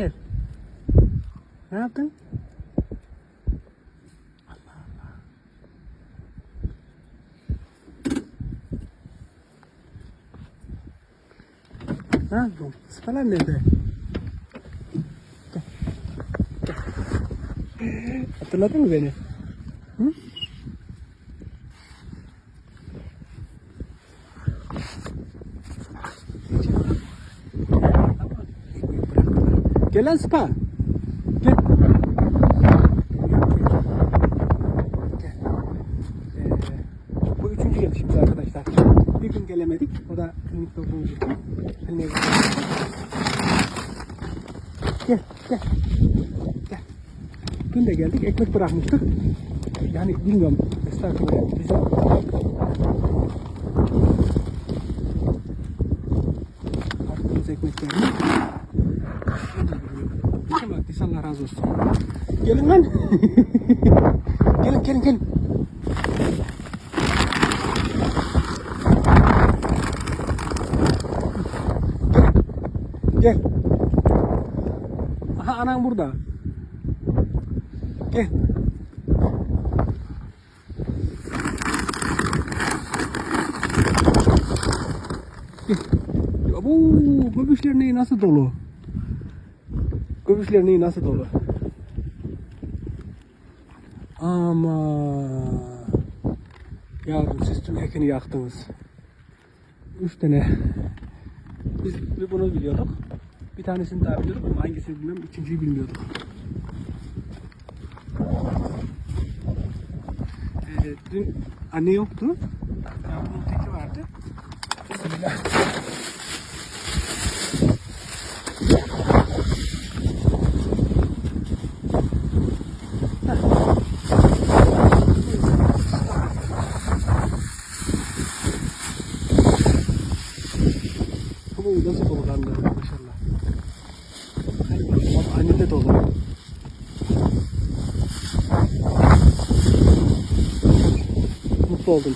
Gel. Ne yaptın? Allah Allah. Ne yaptın? Sıfalar nerede? Gel. Gel. Hatırladın mı beni? Hı? Gel lan Sıpa. Gel. Ee, bu üçüncü gelişimiz arkadaşlar. Bir gün gelemedik. O da için. Eline Gel, gel. Gel. Dün de geldik. Ekmek bırakmıştık. Yani bilmiyorum. Estağfurullah. Bize Attığımız ekmeklerini Kim attıysa Allah razı olsun. Gelin lan. gelin gelin gelin. Gel. Gel. Aha anan burada. Gel. Gel. Ya bu göbüşler neyi nasıl dolu? Göbüşler neyi nasıl dolu? Ama yavrum siz tüm ekini yaktınız. Üç tane. Biz bunu biliyorduk. Bir tanesini daha biliyorduk ama hangisini bilmiyorum. Üçüncüyü bilmiyorduk. Ee, dün anne yoktu. Yavrumun teki vardı. Bismillah. Ama nasıl dolu kandı maşallah. Bak anne de dolu. Mutlu oldum.